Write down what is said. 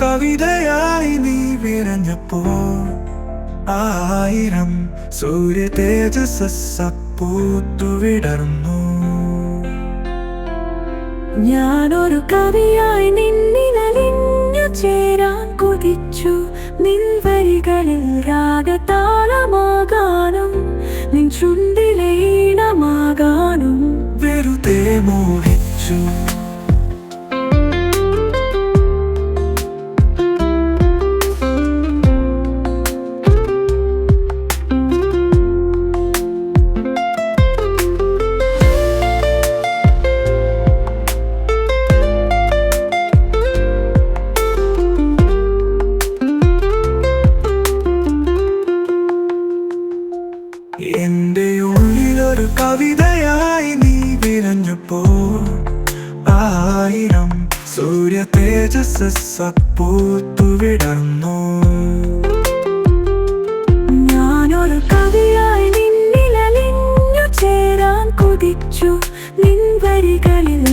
കവിതയായി നീ വിരഞ്ഞപ്പോൾ ആയിരം സൂര്യ തേജസ്സപ്പൂത്തുവിടർന്നു ഞാനൊരു കവിയായി നിന്നിലലിഞ്ഞു ചേരാൻ കുതിച്ചു. നിൻവരികളിൽ രാഗതാളമാകാനും നിൻ ചുണ്ടിലെ ഈണമാകാനും വെറുതെ മോഹിച്ചു. എന്റെ ഉള്ളിലൊരു കവിതയായി നീ വിരഞ്ഞപ്പോ ആയിരം സൂര്യ തേജസ് പൂത്തുവിടർന്നു ഞാനൊരു കവിയായി നിന്നിലലിഞ്ഞു ചേരാൻ കുതിച്ചു. നിൻ വരികളിൽ